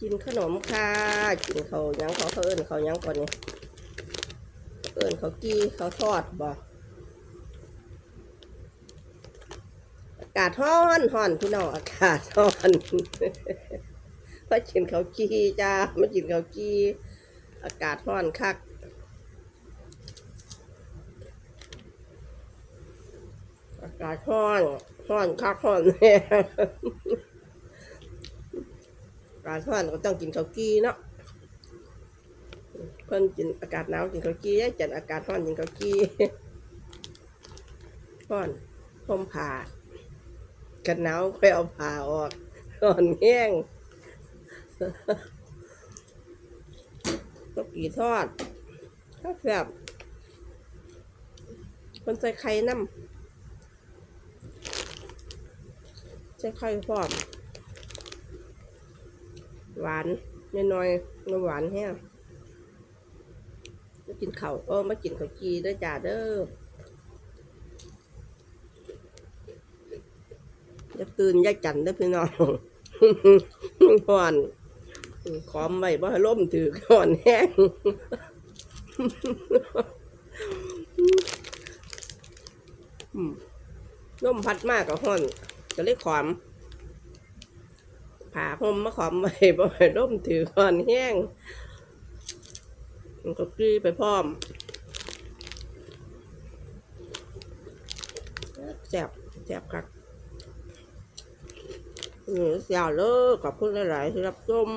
กินขนมค่ะกินเขายังเขาเขาเอิ้นเขายังก่อนนี่เอิ้นเขากี้เขาทอดบ่อากาศร้อนร้อนพี่น้องอากาศร้อนมากินเขากี้จ้ามากินเขากี้อากาศร้อนคักอากาศร้อนร้อนคักร้อนเนี่ย อากาศร้อนก็ต้องกินข้าวกี้เนาะเพิ่นกินอากาศหนาวกินข้าวกี้ยายจันอากาศร้อนกินข้าวกี้ร้อนพมผ่ากันหนาวค่อยเอาผ่าออกร้อนแห้งก็กี่ทอดถ้าแบบคนใส่ไข่น้ำใส่ไข่พร้อม หวานน้อยๆน้ำหวานแห้งมากินเข้าเออมากินข้าวจีเด้อจ้าเด้อจะตื่นยายจันเด้อพี่น้องห่อนขอมไว้บ่ให้ล่มถือห่อนแห้งอืมลมพัดมากกับห่อนก็เลยขอม ผ่าห่มมาขอมไว้บ่ให้ร่มถือก่อนแห้งมันก็กลือไปพร้อมแสบแสบกักนี่เสียวเลยขอบคุณหลาย ๆ ที่รับชม